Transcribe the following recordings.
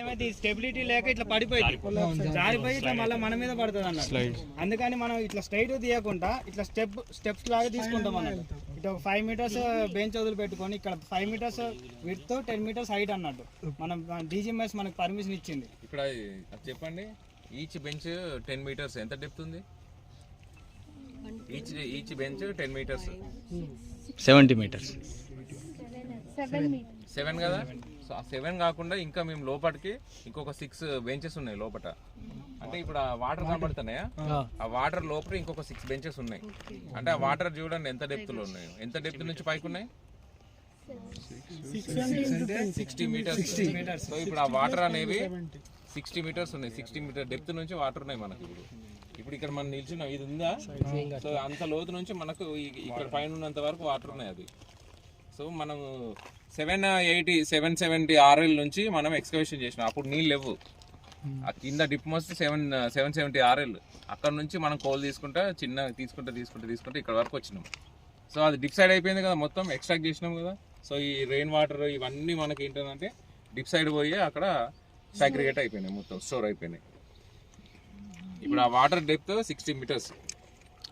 ఏమైతే స్టెబిలిటీ లేక ఇట్లా పడిపోయింది. జారిపోయి ఇట్లా మళ్ళీ మన మీద పడుతుంది అన్నట్టు. అందుకని మనం ఇట్లా స్ట్రైట్ తీయకుండా ఇట్లా స్టెప్ స్టెప్స్ లాగా తీసుకుంటాం అన్నట్టు. ఇట్లా ఒక ఫైవ్ మీటర్స్ బెంచ్ వదిలి పెట్టుకొని ఇక్కడ five metres with ten metres height అన్నట్టు. మనం డీజీఎంఎస్ మనకు పర్మిషన్ ఇచ్చింది. ఇక్కడ చెప్పండి. ఈచ్ బెంచ్ టెన్ మీటర్స్ ఎంత డెప్త్ ఉంది? Each each bench ten metres seventy metres seven కదా? ఆ సెవెన్ కాకుండా ఇంకా మేము లోపలికి ఇంకొక సిక్స్ బెంచెస్ ఉన్నాయి లోపల అంటే ఇప్పుడు ఆ వాటర్ కనబడుతున్నాయా? ఆ. వాటర్ లోపల ఇంకొక సిక్స్ బెంచెస్ ఉన్నాయి. అంటే ఆ వాటర్ చూడండి ఎంత డెప్త్లో ఉన్నాయి. ఎంత డెప్త్ నుంచి పైకి ఉన్నాయి? సిక్స్టీ మీటర్స్ సో ఇప్పుడు ఆ వాటర్ అనేవి సిక్స్టీ మీటర్స్ ఉన్నాయి. సిక్స్టీ మీటర్ డెప్త్ నుంచి వాటర్ ఉన్నాయి మనకి ఇప్పుడు. ఇప్పుడు ఇక్కడ మనం నిల్చున్నాం. ఇది ఉందా? సో అంత లోతు నుంచి మనకు ఇక్కడ పైన ఉన్నంత వరకు వాటర్ ఉన్నాయి అది. సో మనం seven eighty seven seventy RL నుంచి మనం ఎక్స్కవేషన్ చేసినాం. అప్పుడు నీళ్ళు లేవు. ఆ కింద deep most seven seven seventy RL. అక్కడ నుంచి మనం కోల్ తీసుకుంటా చిన్న తీసుకుంటా తీసుకుంటా తీసుకుంటా ఇక్కడ వరకు వచ్చినాం. సో అది డిప్ సైడ్ అయిపోయింది కదా మొత్తం ఎక్స్ట్రాక్ట్ చేసినాం కదా. సో ఈ రెయిన్ వాటర్ ఇవన్నీ మనకి ఏంటంటే డిప్ సైడ్ పోయి అక్కడ సాగ్రిగేట్ అయిపోయినాయి మొత్తం స్టోర్ అయిపోయినాయి. ఇప్పుడు ఆ వాటర్ డెప్త్ సిక్స్టీ మీటర్స్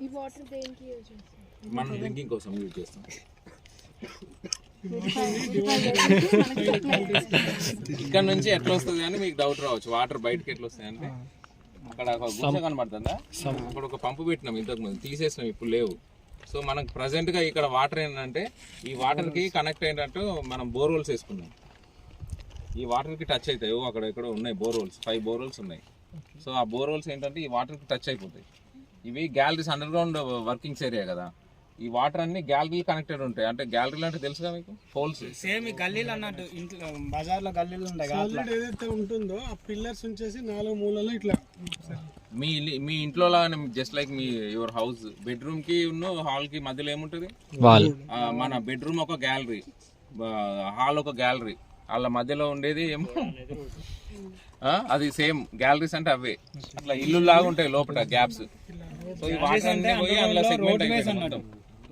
ఈ వాటర్ దేనికి యూజ్ చేస్తాం మనం డ్రింకింగ్ కోసం యూజ్ చేస్తాం. ఇక్కడ నుంచి ఎట్లా వస్తుంది అని మీకు డౌట్ రావచ్చు. వాటర్ బయటకి ఎట్లా వస్తాయి అంటే అక్కడ ఒక కనబడుతుందా? అక్కడ ఒక పంపు పెట్టినాం ఇంతకు ముందు తీసేసినాం ఇప్పుడు లేవు. సో మనకు ప్రజెంట్గా ఇక్కడ వాటర్ ఏంటంటే ఈ వాటర్కి కనెక్ట్ అయినట్టు మనం బోర్వెల్స్ వేసుకున్నాం. ఈ వాటర్కి టచ్ అవుతాయి. అక్కడ ఎక్కడో ఉన్నాయి బోర్వెల్స్ ఫైవ్ బోర్వెల్స్ ఉన్నాయి. సో ఆ బోర్వెల్స్ ఏంటంటే ఈ వాటర్కి టచ్ అయిపోతాయి. ఇవి galleries underground workings area కదా. ఈ వాటర్ అన్ని గ్యాలరీ కనెక్టెడ్ ఉంటాయి. అంటే గ్యాలరీలు అంటే తెలుసుగా మీకు? హోల్స్ సేమ్ ఈ గల్లీలు అన్నట్టు. ఇంట్లో బజార్లో గల్లీలు ఉంటాయి ఏదైతే ఉంటుందో ఆ పిల్లర్స్ ఉంచేసి నాలుగు మూలలో ఇట్లా మీ మీ ఇంట్లో లాగానే జస్ట్ లైక్ మీ యువర్ హౌస్ బెడ్రూమ్కి ఉన్న హాల్కి మధ్యలో ఏముంటది? మన బెడ్రూమ్ ఒక గ్యాలరీ హాల్ ఒక గ్యాలరీ వాళ్ళ మధ్యలో ఉండేది ఏమో? అది సేమ్ గ్యాలరీస్ అంటే అవే. అట్లా ఇల్లు లాగా ఉంటాయి లోపల గ్యాప్స్ సో ఈ వాటర్ అన్ని పోయి అందులో సెగ్మెంట్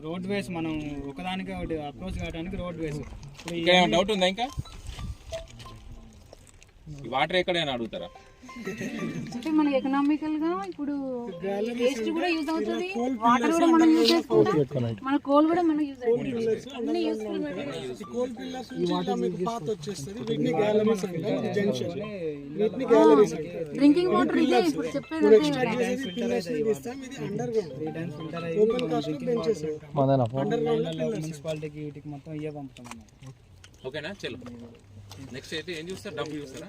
రోడ్ వేస్ మనం ఒకదానికి ఒకటి అప్రోచ్ కావడానికి రోడ్ వేస్ ఇప్పుడు డౌట్ ఉందా ఇంకా? వాటర్ ఎక్కడైనా అడుగుతారా? అంటే మనకి ఎకనామికల్గా ఇప్పుడు వేస్ట్ కూడా యూజ్ అవుతుంది వాటర్ కూడా మనం యూజ్ చేసుకోవచ్చు మన కోల్ కూడా మనం యూజ్ అవుతుంది అన్ని యూస్ఫుల్ ఈ కోల్ పిల్లర్స్ నుంచి ఇట్లా మీకు పాత వచ్చేస్తుంది వీటిని గ్యాలరీస్ అంటాం జంక్షన్ వీటిని గ్యాలరీస్ అంటాం డ్రింకింగ్ వాటర్ ఇదే ఇప్పుడు చెప్పేది అదే చేసేది పిల్లర్స్ ఇస్తాం ఇది underground open cast benches underground pillars మున్సిపాలిటీకి వీటికి మొత్తం ఇవే పంపుతాం ఓకేనా? చలో నెక్స్ట్ అయితే ఏం చూస్తారు? డబ్బు చూస్తారా?